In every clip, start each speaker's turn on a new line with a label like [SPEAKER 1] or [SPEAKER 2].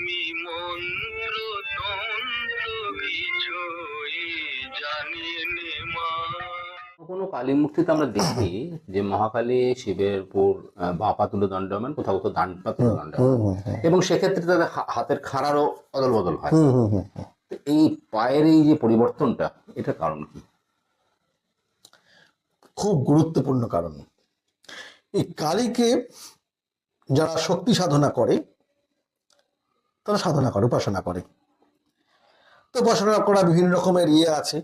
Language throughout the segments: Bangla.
[SPEAKER 1] আমি মন্ত্র তন্ত্র কিছুই জানি নে মা।
[SPEAKER 2] কোনো কালী মূর্তিতে আমরা দেখি যে মহাকালী শিবের উপর আহ, বাঁ পা তুলে দণ্ডায়মান কোথাও কোথাও ডান পা তুলে
[SPEAKER 3] হুম।
[SPEAKER 2] এবং সেক্ষেত্রে তাদের হাতের খাড়ারও অদল বদল হয় এই পায়ের এই যে পরিবর্তনটা এটা কারণ কি?
[SPEAKER 3] খুব গুরুত্বপূর্ণ কারণ। এই কালীকে যারা শক্তি সাধনা করে তারা সাধনা করে, উপাসনা করে। তো উপাসনা করা বিভিন্ন রকমের ইয়ে আছে,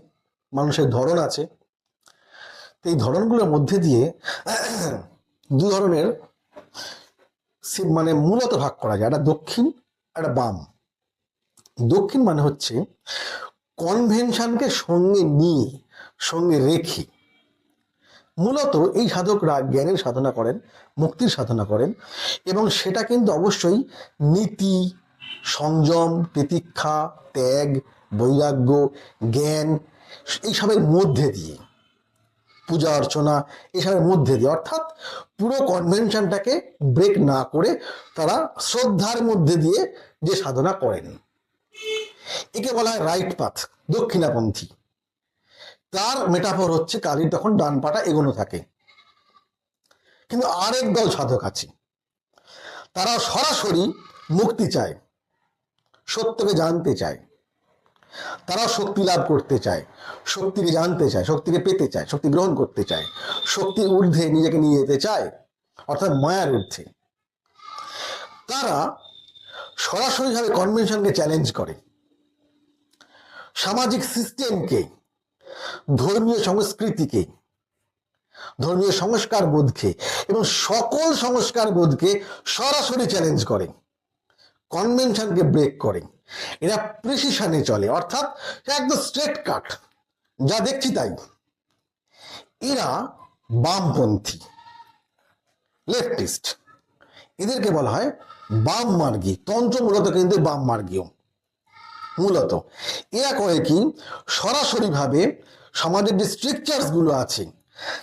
[SPEAKER 3] মানুষের ধরন আছে। তো এই ধরনগুলোর মধ্যে দিয়ে দু ধরনের মানে মূলত ভাগ করা যায়, একটা দক্ষিণ, একটা বাম। দক্ষিণ মানে হচ্ছে কনভেনশনকে সঙ্গে নিয়ে, সঙ্গে রেখে। মূলত এই সাধকরা জ্ঞানের সাধনা করেন, মুক্তির সাধনা করেন এবং সেটা কিন্তু অবশ্যই নীতি সংযম, তিতিক্ষা, ত্যাগ, বৈরাগ্য, জ্ঞান, এইসবের মধ্যে দিয়ে, পূজা অর্চনা এসবের মধ্যে দিয়ে, অর্থাৎ পুরো কনভেনশনটাকে ব্রেক না করে তারা শ্রদ্ধার মধ্যে দিয়ে যে সাধনা করেন। একে বলা হয় রাইট পাথ দক্ষিণাপন্থী। তার মেটাফর হচ্ছে কালীর তখন ডান পাটা এগোনো থাকে। কিন্তু আরেক দল সাধক আছে। তারা সরাসরি মুক্তি চায়। সত্যকে জানতে চায়। তারা শক্তি লাভ করতে চায়, শক্তিকে জানতে চায়, শক্তিকে পেতে চায়, শক্তি গ্রহণ করতে চায়। শক্তির ঊর্ধ্বে নিজেকে নিয়ে যেতে চায়, অর্থাৎ মায়ার ঊর্ধ্বে। তারা সরাসরিভাবে কনভেনশনকে চ্যালেঞ্জ করে। সামাজিক সিস্টেমকে ধর্মীয় সংস্কৃতিকে ধর্মীয় সংস্কার বোধকে এবং সকল সংস্কার বোধকে সরাসরি চ্যালেঞ্জ করে। কনভেনশনকে ব্রেক করে। এরা প্রিসিশনে চলে, অর্থাৎ একদম স্ট্রেট কাট যা দেখছি তাই। এরা বামপন্থী লেফটিস্ট এদেরকে বলা হয় বাম মার্গী তন্ত্র মূলত কিন্তু বাম মার্গীয় মূলত এরা করে কি? সরাসরিভাবে সমাজের যে স্ট্রিকচার্সগুলো আছে,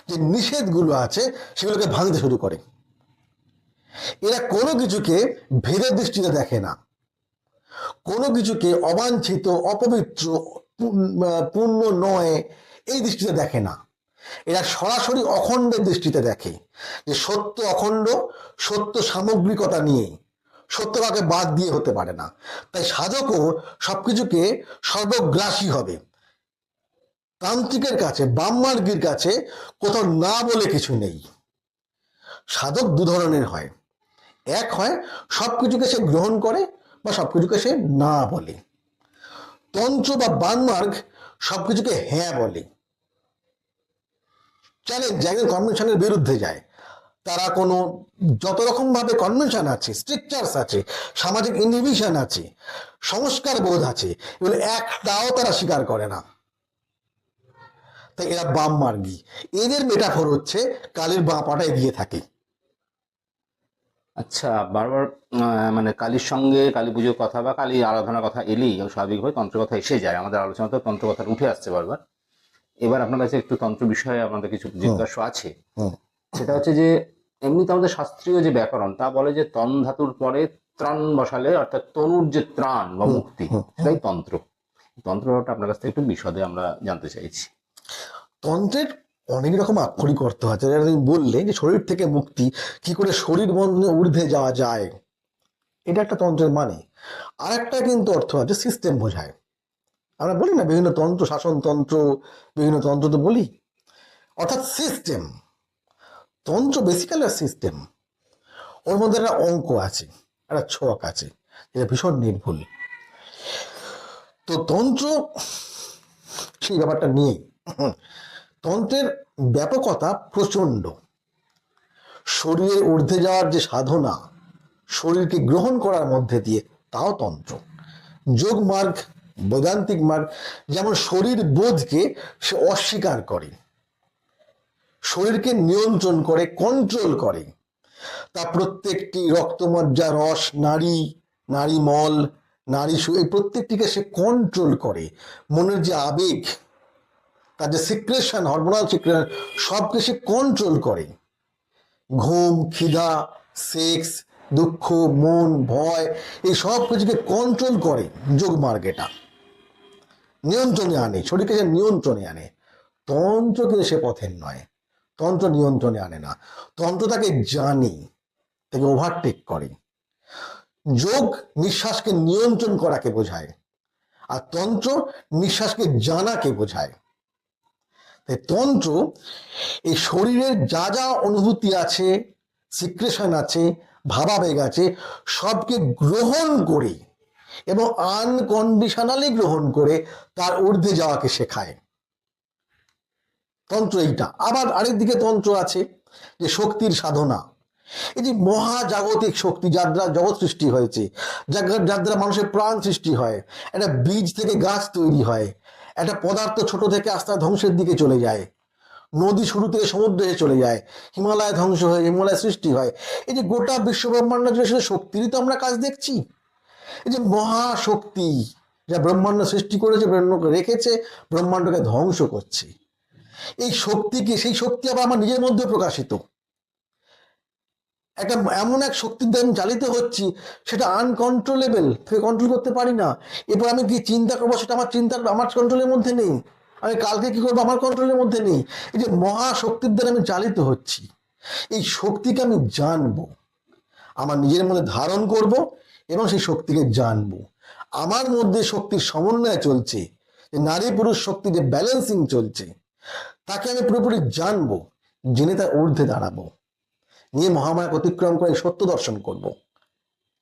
[SPEAKER 3] যে নিষেধগুলো আছে, সেগুলোকে ভাঙতে শুরু করে। এরা কোনো কিছুকে ভেদের দৃষ্টিতে দেখে না। কোনো কিছুকে অবাঞ্ছিত, অপবিত্র পূর্ণ নয়, এই দৃষ্টিতে দেখে না। এরা সরাসরি অখণ্ডের দৃষ্টিতে দেখে যে সত্য অখণ্ড, সত্য সামগ্রিকতা নিয়ে। সত্য বাদ দিয়ে হতে পারে না। তাই সাধকও সবকিছুকে সর্বগ্রাসী হবে। তান্ত্রিকের কাছে বামমার্গীর কাছে কোথাও না বলে কিছু নেই। সাধক দু ধরনের হয়। এক হয় সবকিছুকে সে গ্রহণ করে বা সবকিছুকে সে না বলে। তন্ত্র বা বানমার্গ সবকিছুকে হ্যাঁ বলে। চ্যালেঞ্জ একদম কনভেনশনের বিরুদ্ধে যায়। তারা কোনো যত রকম ভাবে কনভেনশন আছে, স্ট্রিকচার্স আছে, সামাজিক ইনহিবিশন আছে, সংস্কার বোধ আছে, এগুলো একটাও তারা স্বীকার করে না। তাই এরা বাম মার্গী এদের মেটাফোর হচ্ছে কালের বাঁ পাটা এগিয়ে থাকে।
[SPEAKER 2] আচ্ছা বারবার মানে কালীর সঙ্গে কালী পুজোর কথা বা কালী আরাধনার কথা এলেই স্বাভাবিকভাবে তন্ত্র কথা এসে যায়। আমাদের আলোচনাতে তন্ত্র কথা উঠে আসছে বারবার। এবার আপনার কাছে একটু তন্ত্র বিষয়ে আপনাদের কিছু জিজ্ঞাসা আছে। সেটা হচ্ছে যে এমনিতে আমাদের শাস্ত্রীয় যে ব্যাকরণ তা বলে যে তন ধাতুর পরে ত্রাণ বসালে অর্থাৎ তনুর যে ত্রাণ বা মুক্তি সেটাই তন্ত্র। তন্ত্রটা আপনার কাছ থেকে একটু বিশদে আমরা জানতে চাইছি।
[SPEAKER 3] তন্ত্রের অনেক রকম আক্ষরিক অর্থ আছে। যেটা তুমি বললে যে শরীর থেকে মুক্তি, কি করে শরীর বন্ধনে ঊর্ধ্বে যাওয়া যায়, এটা একটা তন্ত্রের মানে। আর একটা কিন্তু অর্থ আছে সিস্টেম বোঝায়। আমরা বলি না বিভিন্ন তন্ত্র শাসনতন্ত্র বিভিন্ন তন্ত্র তো বলি। অর্থাৎ সিস্টেম তন্ত্র বেসিক্যালি সিস্টেম ওর মধ্যে একটা অঙ্ক আছে, একটা ছক আছে, যেটা ভীষণ নির্ভুল। তো তন্ত্র, সেই ব্যাপারটা নিয়েই। তন্ত্রের ব্যাপকতা প্রচণ্ড। শরীরের ঊর্ধ্বে যাওয়ার যে সাধনা, শরীরকে গ্রহণ করার মধ্যে দিয়ে তাও তন্ত্র। যোগ মার্গ, বৈদান্তিক মার্গ, যেমন শরীর বোধকে সে অস্বীকার করে, শরীরকে নিয়ন্ত্রণ করে কন্ট্রোল করে। তা প্রত্যেকটি রক্তমজ্জা, রস নারী নারী মল নারী এই প্রত্যেকটিকে সে কন্ট্রোল করে। মনের যে আবেগ তার যে সিক্রেশন হরমোনাল সিক্রেশন সবকে সে কন্ট্রোল করে। ঘুম, খিদা সেক্স দুঃখ, মন, ভয়, এই সব কিছুকে কন্ট্রোল করে যোগ মার্গেটা। নিয়ন্ত্রণে আনে, শরীরকে যে নিয়ন্ত্রণে আনে, তন্ত্র কিন্তু সে পথের নয়। তন্ত্র নিয়ন্ত্রণে আনে না। তন্ত্র তাকে জানে, তাকে ওভারটেক করে। যোগ নিঃশ্বাসকে নিয়ন্ত্রণ করাকে বোঝায়, আর তন্ত্র নিঃশ্বাসকে জানাকে বোঝায়। তাই তন্ত্র এই শরীরের যা যা অনুভূতি আছে সিক্রেশন আছে, ভাবাবেগ আছে, সবকে গ্রহণ করে এবং আনকন্ডিশনালি গ্রহণ করে তার ঊর্ধ্বে যাওয়াকে শেখায়। তন্ত্র এইটা। আবার আরেক দিকে তন্ত্র আছে যে শক্তির সাধনা। এই যে মহাজাগতিক শক্তি যার দ্বারা জগৎ সৃষ্টি হয়েছে যার দ্বারা মানুষের প্রাণ সৃষ্টি হয়, একটা বীজ থেকে গাছ তৈরি হয় একটা পদার্থ ছোট থেকে আস্তে ধ্বংসের দিকে চলে যায়। নদী শুরু থেকে সমুদ্রে চলে যায়। হিমালয় ধ্বংস হয়ে, হিমালয় সৃষ্টি হয়। এই যে গোটা বিশ্ব ব্রহ্মাণ্ড জুড়ে শুধু শক্তিরই তো আমরা কাজ দেখছি। এই যে মহাশক্তি যা ব্রহ্মাণ্ড সৃষ্টি করেছে, ব্রহ্মাণ্ডকে রেখেছে, ব্রহ্মাণ্ডকে ধ্বংস করছে। এই শক্তিকে, সেই শক্তি আবার আমার নিজের মধ্যে প্রকাশিত। একটা এমন এক শক্তির দ্বারা আমি চালিত হচ্ছি, সেটা আনকন্ট্রোলেবল কন্ট্রোল করতে পারি না। এরপর আমি কি চিন্তা করব, সেটা আমার চিন্তার, আমার কন্ট্রোলের মধ্যে নেই? আমি কালকে কি করব, আমার কন্ট্রোলের মধ্যে নেই? এই যে মহাশক্তির দ্বারা আমি চালিত হচ্ছি, এই শক্তিকে আমি জানব। আমার নিজের মধ্যে ধারণ করব এবং সেই শক্তিকে জানব। আমার মধ্যে শক্তির সমন্বয় চলছে, যে নারী পুরুষ শক্তি যে ব্যালেন্সিং চলছে, তাকে আমি পুরোপুরি জানব, জেনে তার ঊর্ধ্বে দাঁড়াবো। নিয়ে মহামায়া অতিক্রম করে সত্য দর্শন করব।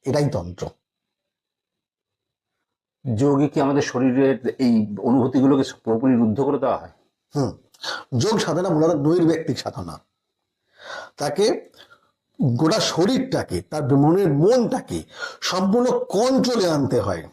[SPEAKER 3] এটাই তন্ত্র।
[SPEAKER 2] যোগে কি আমাদের শরীরের এই অনুভূতিগুলোকে পুরোপুরি রুদ্ধ করে দেওয়া হয়?
[SPEAKER 3] হুম। যোগ সাধনা মূলত নৈর্ব্যক্তিক সাধনা। তাকে গোটা শরীরটাকে তার মনের মনটাকে সম্পূর্ণ কন্ট্রোলে আনতে হয়।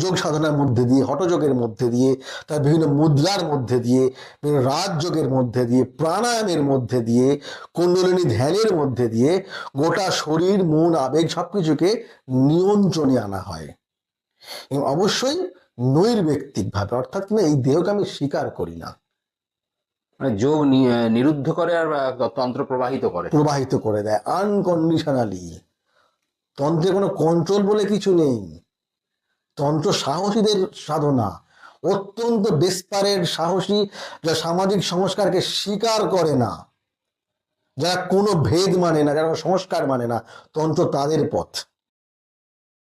[SPEAKER 3] যোগ সাধনার মধ্যে দিয়ে হঠযোগের মধ্যে দিয়ে তার বিভিন্ন মুদ্রার মধ্যে দিয়ে বিভিন্ন রাজযোগের মধ্যে দিয়ে প্রাণায়ামের মধ্যে দিয়ে কুণ্ডলিনী ধ্যানের মধ্যে দিয়ে গোটা শরীর মন আবেগ সব কিছুকে নিয়ন্ত্রণে আনা হয়। এবং অবশ্যই নৈর্ব্যক্তিকভাবে অর্থাৎ কিনা এই দেহকে আমি স্বীকার করি না।
[SPEAKER 2] মানে যোগ নিরুদ্ধ করে আর তন্ত্র প্রবাহিত করে?
[SPEAKER 3] প্রবাহিত করে দেয় আনকন্ডিশনালি। তন্ত্রে কোনো কন্ট্রোল বলে কিছু নেই। তন্ত্র সাহসীদের সাধনা, অত্যন্ত বেসপারের সাহসী যা সামাজিক সংস্কারকে স্বীকার করে না। যারা কোনো ভেদ মানে না, যারা সংস্কার মানে না, তন্ত্র তাদের পথ।